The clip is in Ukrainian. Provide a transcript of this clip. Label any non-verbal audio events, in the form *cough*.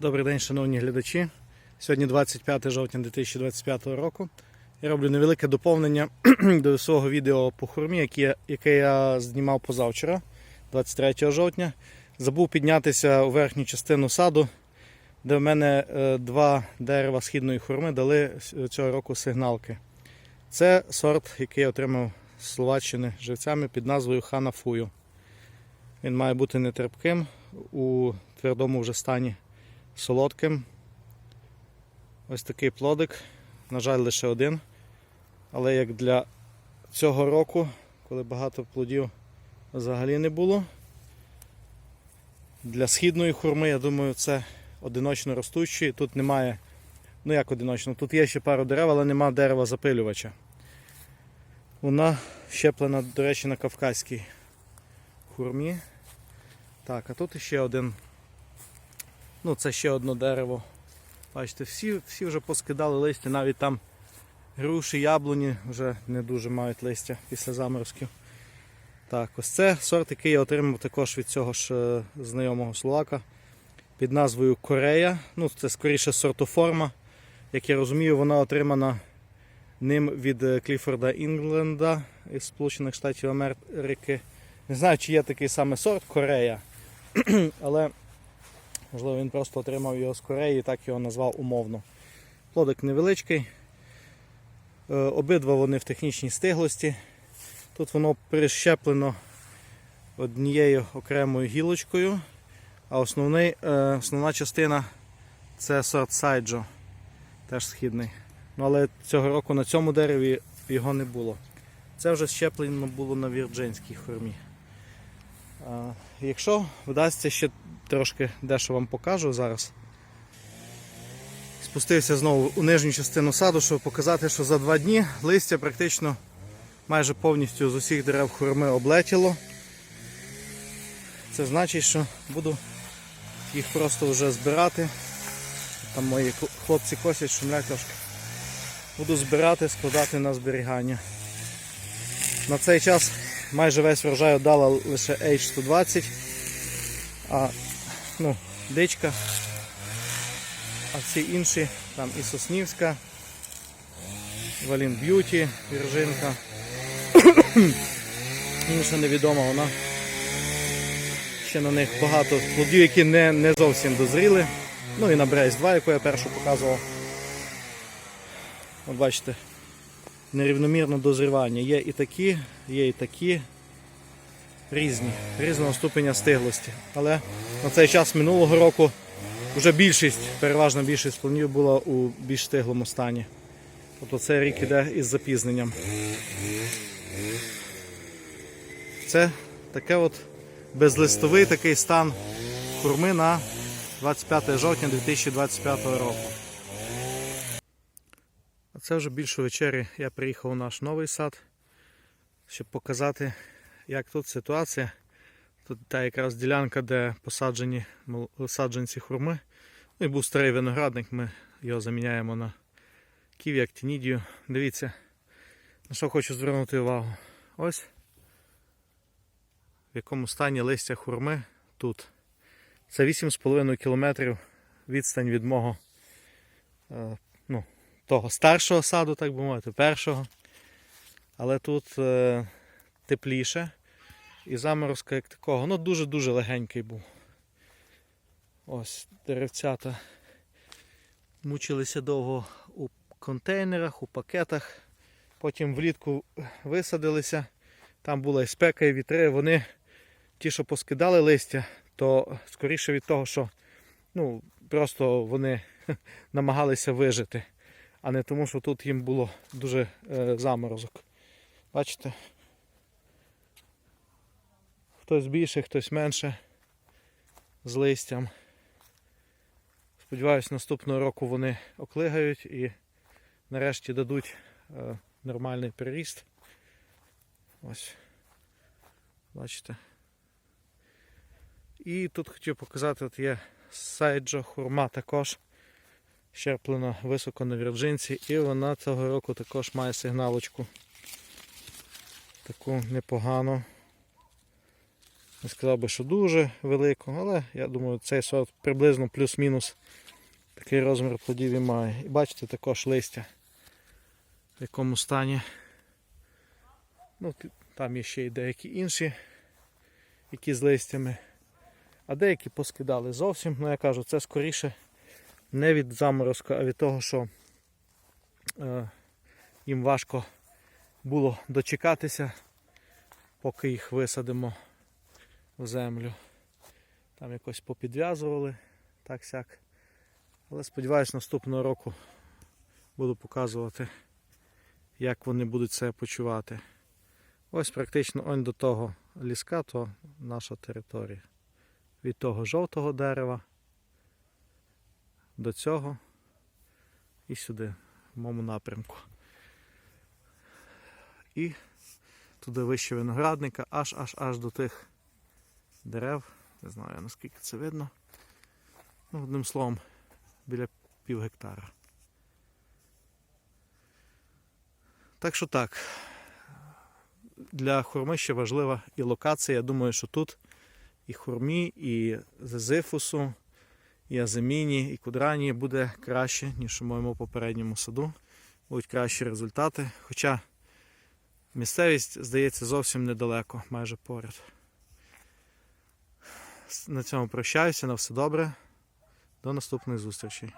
Добрий день, шановні глядачі. Сьогодні 25 жовтня 2025 року. Я роблю невелике доповнення *clears throat* до свого відео по хурмі, яке, яке я знімав позавчора, 23 жовтня. Забув піднятися у верхню частину саду, де в мене е, два дерева східної хурми дали цього року сигналки. Це сорт, який я отримав з Словаччини живцями під назвою Ханафую. Він має бути нетерпким у твердому вже стані солодким. Ось такий плодик. На жаль, лише один. Але як для цього року, коли багато плодів взагалі не було, для східної хурми, я думаю, це одиночно ростучий. Тут немає, ну як одиночно, тут є ще пару дерев, але немає дерева запилювача. Вона щеплена, до речі, на кавказькій хурмі. Так, а тут ще один Ну, це ще одне дерево. Бачите, всі, всі вже поскидали листя, навіть там груші, яблуні вже не дуже мають листя після заморозків. Так, ось це сорт, який я отримав також від цього ж е, знайомого словака під назвою Корея. Ну, це скоріше сортоформа. Як я розумію, вона отримана ним від е, Кліфорда Інгленда із Сполучених Штатів Америки. Не знаю, чи є такий саме сорт Корея, *clears throat* але Можливо, він просто отримав його з Кореї і так його назвав умовно. Плодик невеличкий. Е, Обидва вони в технічній стиглості. Тут воно прищеплено однією окремою гілочкою, а основний, е, основна частина це сорт Сайджо, теж східний. Ну, але цього року на цьому дереві його не було. Це вже щеплено було на вірджинській хурмі. Якщо вдасться ще трошки дещо вам покажу зараз. Спустився знову у нижню частину саду, щоб показати, що за два дні листя практично майже повністю з усіх дерев хурми облетіло. Це значить, що буду їх просто вже збирати. Там мої хлопці косять, шумлять трошки. Буду збирати, складати на зберігання. На цей час майже весь врожай дала лише H120, а ну, дичка. А всі інші, там і Соснівська, Валін Б'юті, Віржинка. *coughs* Інша невідома вона. Ще на них багато плодів, які не, не зовсім дозріли. Ну і на Брейс 2, яку я першу показував. От бачите, нерівномірне дозрівання. Є і такі, є і такі різні, різного ступеня стиглості. Але на цей час минулого року вже більшість, переважна більшість плодів була у більш стиглому стані. Тобто цей рік іде із запізненням. Це таке от безлистовий такий стан хурми на 25 жовтня 2025 року. Це вже більше вечері я приїхав у наш новий сад, щоб показати, як тут ситуація. Тут та якраз ділянка, де посаджені саджанці хурми. Ну і був старий виноградник, ми його заміняємо на ківі, актінідію. Дивіться, на що хочу звернути увагу. Ось в якому стані листя хурми тут. Це 8,5 кілометрів відстань від мого е, того старшого саду, так би мовити, першого. Але тут е, тепліше. І заморозка як такого. Ну дуже-дуже легенький був. Ось деревцята мучилися довго у контейнерах, у пакетах. Потім влітку висадилися. Там була і спека, і вітри. Вони, ті, що поскидали листя, то скоріше від того, що ну, просто вони *laughs* намагалися вижити, а не тому, що тут їм було дуже е, заморозок. Бачите? Хтось більше, хтось менше з листям. Сподіваюсь, наступного року вони оклигають і нарешті дадуть е, нормальний переріст. Ось. Бачите. І тут хотів показати, от є сайджо хурма також щеплена високо на вірджинці, і вона цього року також має сигналочку. Таку непогану. Не сказав би, що дуже велику, але я думаю, цей сорт приблизно плюс-мінус такий розмір плодів і має. І бачите також листя, в якому стані. Ну, там є ще й деякі інші, які з листями. А деякі поскидали зовсім. Ну я кажу, це скоріше не від заморозку, а від того, що е, їм важко було дочекатися, поки їх висадимо в землю. Там якось попідв'язували, так сяк. Але сподіваюсь, наступного року буду показувати, як вони будуть себе почувати. Ось практично он до того ліска, то наша територія. Від того жовтого дерева до цього і сюди, в моєму напрямку. І туди вище виноградника, аж аж аж до тих дерев. Не знаю наскільки це видно. Ну, одним словом, біля пів гектара. Так що так. Для хурми ще важлива і локація. Я думаю, що тут і хурмі, і зезифусу, і аземіні, і кудрані буде краще, ніж у моєму попередньому саду. Будуть кращі результати. Хоча місцевість, здається, зовсім недалеко, майже поряд. На цьому прощаюся, на все добре. До наступних зустрічей.